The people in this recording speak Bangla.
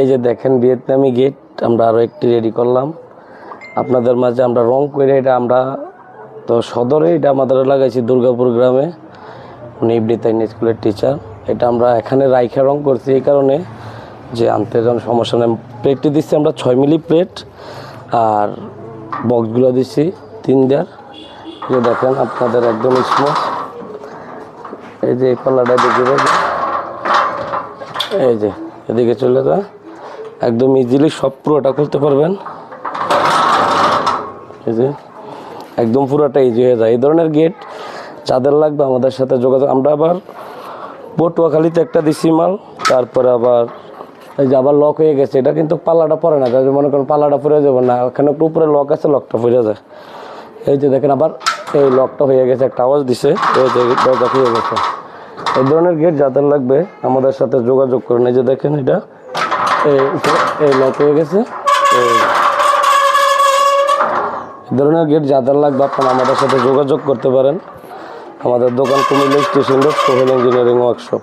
এই যে দেখেন ভিয়েতনামি গেট আমরা আরও একটি রেডি করলাম। আপনাদের মাঝে আমরা রং করে এটা আমরা তো সদরে এটা আমাদের লাগাইছি দুর্গাপুর গ্রামে। উনি ইবনি স্কুলের টিচার এটা আমরা এখানে রাইখা রং করছি এই কারণে যে আনতে যখন সমস্যা নেই। প্লেটটি দিচ্ছি আমরা ছয় মিলি প্লেট আর বক্সগুলো দিচ্ছি তিন দেড় যে দেখেন, আপনাদের একদম স্মুথ এই যে পাল্লাটা দেখে। এই যে এদিকে চলে যা। একদম ইজিলি সব পুরোটা খুলতে পারবেন। এই যে, একদম পুরোটা ইজি হয়ে যায়। এই ধরনের গেট যাদের লাগবে আমাদের সাথে যোগাযোগ আমরা আবার পটুয়াখালীতে একটা দিছি মাল, তারপরে আবার এই যে আবার লক হয়ে গেছে। এটা কিন্তু পাল্লাটা পরে না তাই মনে করেন পাল্লাটা পরে যাবে না ওখানে একটু উপরে লক আছে লকটা পরে যায়। এই যে দেখেন, আবার এই লকটা হয়ে গেছে, একটা আওয়াজ দিছে। এই যে দরজা হয়ে গেছে। এই ধরনের গেট যাদের লাগবে, আমাদের সাথে যোগাযোগ করুন এই যে দেখেন এটা, এই লক হয়ে গেছে। এই ধরনের গেট যাদের লাগবে, আপনারা আমাদের সাথে যোগাযোগ করতে পারেন। আমাদের দোকান Comilla station road, Sohel engineering workshop